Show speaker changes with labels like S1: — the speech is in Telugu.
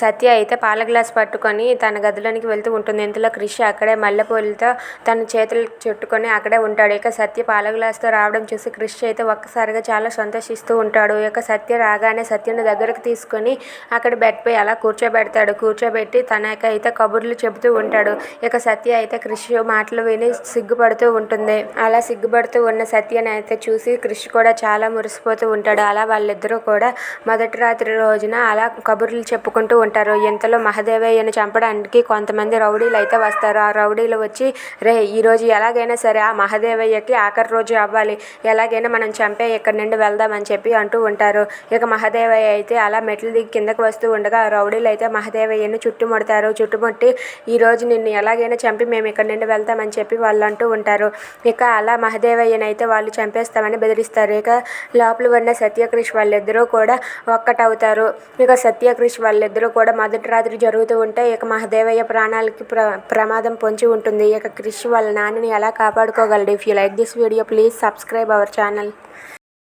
S1: సత్య అయితే పాల గ్లాస్ పట్టుకొని తన గదిలోనికి వెళ్తూ ఉంటుంది. ఇంతలో కృషి అక్కడే మల్లెపూలతో తన చేతులు చుట్టుకొని అక్కడే ఉంటాడు. ఇక సత్య పాల గ్లాస్తో రావడం చూసి కృషి అయితే ఒక్కసారిగా చాలా సంతోషిస్తూ ఉంటాడు. ఇక సత్య రాగానే సత్యను దగ్గరకు తీసుకొని అక్కడ బెడ్ పోయి అలా కూర్చోబెడతాడు. కూర్చోబెట్టి తనకైతే కబుర్లు చెబుతూ ఉంటాడు. ఇక సత్య అయితే కృషి మాటలు విని సిగ్గుపడుతూ ఉంటుంది. అలా సిగ్గుపడుతూ ఉన్న సత్యని అయితే చూసి కృషి కూడా చాలా మురిసిపోతూ ఉంటాడు. అలా వాళ్ళిద్దరూ కూడా మొదటి రాత్రి రోజున అలా కబుర్లు చెప్పుకుంటూ ఉంటారు ఇంతలో మహదేవయ్యను చంపడానికి కొంతమంది రౌడీలు అయితే వస్తారు. ఆ రౌడీలు వచ్చి రే ఈరోజు ఎలాగైనా సరే ఆ మహదేవయ్యకి ఆఖరి రోజు అవ్వాలి. ఎలాగైనా మనం చంపే ఇక్కడ నుండి వెళ్దామని చెప్పి అంటూ ఉంటారు. ఇక మహదేవయ్య అయితే అలా మెట్లు దిగి కిందకు వస్తూ ఉండగా ఆ రౌడీలు అయితే మహదేవయ్యను చుట్టుముడతారు. చుట్టుముట్టి ఈరోజు నిన్ను ఎలాగైనా చంపి మేము ఇక్కడ నుండి వెళ్తామని చెప్పి వాళ్ళు అంటూ ఉంటారు. ఇక అలా మహదేవయ్యను అయితే వాళ్ళు చంపేస్తామని బెదిరిస్తారు. ఇక లోపల ఉన్న సత్యక్రిష్ వాళ్ళిద్దరూ కూడా ఒక్కటవుతారు. ఇక సత్యక్రిష్ వాళ్ళిద్దరూ కూడా మొదటి రాత్రి జరుగుతూ ఉంటే ఇక మహదేవయ్య ప్రాణాలకి ప్ర ప్రమాదం పొంచి ఉంటుంది. ఇక క్రిష్ వాళ్ళ నాన్నని ఎలా కాపాడుకోగలడు? If you like this video please subscribe our channel